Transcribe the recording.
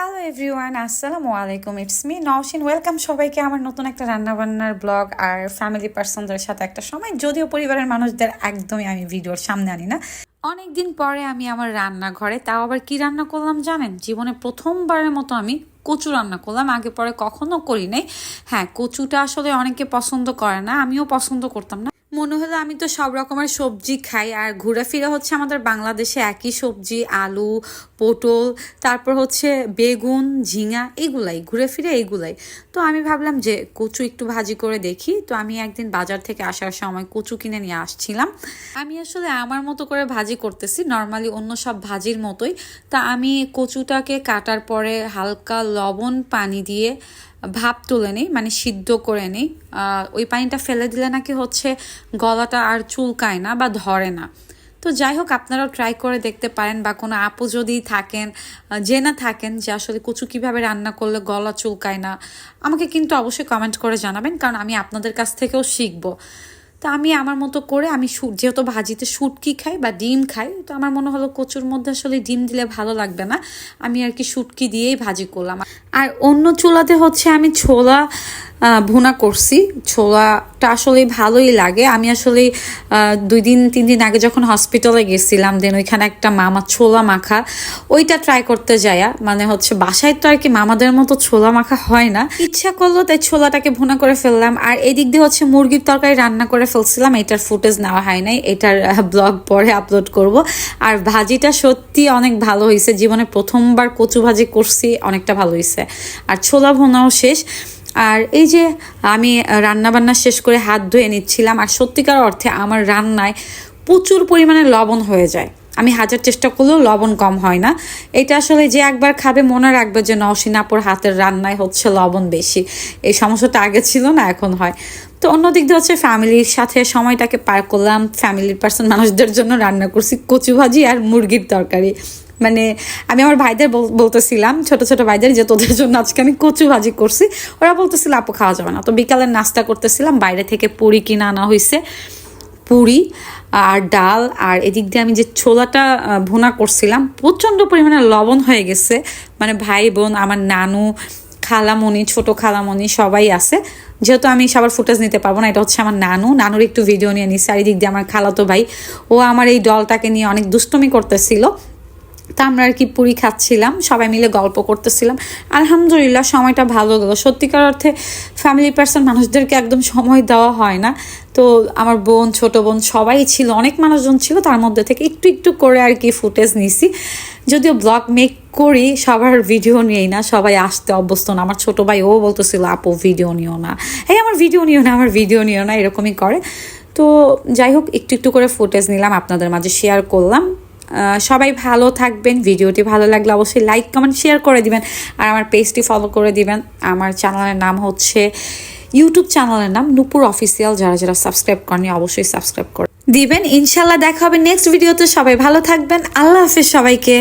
Hello everyone আসসালামু আলাইকুম it's me Nowshin welcome সবাইকে আমার নতুন একটা রান্নাবান্নার ব্লগ আর ফ্যামিলি পার্সনদের সাথে একটা সময়। যদিও পরিবারের মানুষদের একদমই আমি ভিডিওর সামনে আনি না। অনেক দিন পরে আমি আমার রান্নাঘরে, তাও আবার কি রান্না করলাম জানেন? জীবনে প্রথমবারের মতো আমি কচু রান্না করলাম। আগে পরে কখনো করি নাই। হ্যাঁ কচুটা আসলে অনেকে পছন্দ করে না। আমিও পছন্দ করতাম না। মনে হলো আমি তো সব রকমের সবজি খাই। আর ঘুরে ফিরে হচ্ছে আমাদের বাংলাদেশে একই সবজি, আলু, পটল, তারপর হচ্ছে বেগুন, ঝিঙা, এগুলাই ঘুরে ফিরে এইগুলাই তো আমি ভাবলাম যে কচু একটু ভাজি করে দেখি। তো আমি একদিন বাজার থেকে আসার সময় কচু কিনে নিয়ে আসছিলাম। আমি আসলে আমার মতো করে ভাজি করতেছি, নর্মালি অন্য সব ভাজির মতোই। তা আমি কচুটাকে কাটার পরে হালকা লবণ পানি দিয়ে ভাপ তুলে নিই মানে সিদ্ধ করে নিই। ওই পানিটা ফেলে দিলে নাকি হচ্ছে গলাটা আর চুলকায় না বা ধরে না। তো যাই হোক, আপনারাও ট্রাই করে দেখতে পারেন বা কোনো আপু যদি থাকেন যে না থাকেন যে আসলে কুচু কীভাবে রান্না করলে গলা চুলকায় না, আমাকে কিন্তু অবশ্যই কমেন্ট করে জানাবেন, কারণ আমি আপনাদের কাছ থেকেও শিখব। তো আমি আমার মতো করে আমি যেহেতু ভাজিতে শুটকি খাই বা ডিম খাই, তো আমার মনে হলো কচুর মধ্যে আসলে ডিম দিলে ভালো লাগবে না। আমি আর কি শুটকি দিয়েই ভাজি করলাম। আর অন্য চুলাতে হচ্ছে আমি ছোলা ভুনা করছি। ছোলাটা আসলে ভালোই লাগে। আমি আসলে দুই দিন, তিন দিন আগে যখন হসপিটালে গেছিলাম দেন ওইখানে একটা মামা ছোলা মাখা, ওইটা ট্রাই করতে যায়া মানে হচ্ছে বাসায় তো আর কি মামাদের মতো ছোলা মাখা হয় না। ইচ্ছা করল তাই ছোলাটাকে ভুনা করে ফেললাম। আর এদিক দিয়ে হচ্ছে মুরগির তরকারি রান্না করে ফেলছিলাম। এটার ফুটেজ নেওয়া হয় নাই। এটার ব্লগ পরে আপলোড করব। আর ভাজিটা সত্যি অনেক ভালো হয়েছে জীবনে প্রথমবার কচু ভাজি করছি, অনেকটা ভালো হয়েছে আর ছোলা ভুনাও শেষ। আর এই যে আমি রান্না বান্না শেষ করে হাত ধুয়ে নিচ্ছিলাম, আর সত্যিকার অর্থে আমার রান্নায় প্রচুর পরিমাণে লবণ হয়ে যায়। আমি হাজার চেষ্টা করলেও লবণ কম হয় না। এটা আসলে যে একবার খাবে মনে রাখবে যে, নওশিনাপুর হাতের রান্নায় হচ্ছে লবণ বেশি। এই সমস্যাটা আগে ছিল না, এখন হয়। তো অন্যদিক দিয়ে হচ্ছে ফ্যামিলির সাথে সময়টাকে পার করলাম। ফ্যামিলির পার্সন মানুষদের জন্য রান্না করছি কচু ভাজি আর মুরগির তরকারি। মানে আমি আমার ভাইদের বলতেছিলাম, ছোট ছোট ভাইদের, যে তোদের জন্য আজকে আমি কচু ভাজি করছি। ওরা বলতেছিল, আপু, খাওয়া যাবে না। তো বিকালের নাস্তা করতেছিলাম, বাইরে থেকে পুরি কিনে আনা হয়েছে পুরি আর ডাল আর এদিক দিয়ে আমি যে ছোলাটা ভুনা করছিলাম, প্রচণ্ড পরিমাণে লবণ হয়ে গেছে। মানে ভাই, বোন, আমার নানু খালামণি ছোট খালামণি সবাই আছে। যেহেতু আমি সবার ফুটেজ নিতে পারব না, এটা হচ্ছে আমার নানু। নানুর একটু ভিডিও নিয়ে নিচ্ছি আর এদিক দিয়ে আমার খালাতো ভাই, ও আমার এই ডলটাকে নিয়ে অনেক দুষ্টমি করতেছিল। তা আমরা আর কি পুরি খাচ্ছিলাম, সবাই মিলে গল্প করতেছিলাম। আলহামদুলিল্লাহ, সময়টা ভালো গেলো। সত্যিকার অর্থে ফ্যামিলি পার্সন মানুষদেরকে একদম সময় দেওয়া হয় না। তো আমার বোন, ছোট বোন সবাই ছিল, অনেক মানুষজন ছিল, তার মধ্যে থেকে একটু একটু করে আর কি ফুটেজ নিছি। যদিও ব্লগ মেক করি, সবার ভিডিও নিয়েই না, সবাই আসতে অভ্যস্ত না। আমার ছোট ভাই, ও বলতেছিল, আপু ভিডিও নিও না। এই, আমার ভিডিও নিও না, আমার ভিডিও নিও না, এরকমই করে। তো যাই হোক, একটু একটু করে ফুটেজ নিলাম, আপনাদের মাঝে শেয়ার করলাম। সবাই ভালো থাকবেন। ভিডিওটি ভালো লাগলে অবশ্যই লাইক কমেন্ট শেয়ার করে দিবেন। আর আমার পেজটি ফলো করে দিবেন। আমার চ্যানেলের নাম হচ্ছে ইউটিউব চ্যানেলের নাম নুপুর অফিসিয়াল যারা যারা সাবস্ক্রাইব করেনি অবশ্যই সাবস্ক্রাইব করে দিবেন। ইনশাল্লাহ দেখা হবে নেক্সট ভিডিওতে সবাই ভালো থাকবেন। আল্লাহ হাফিজ সবাইকে।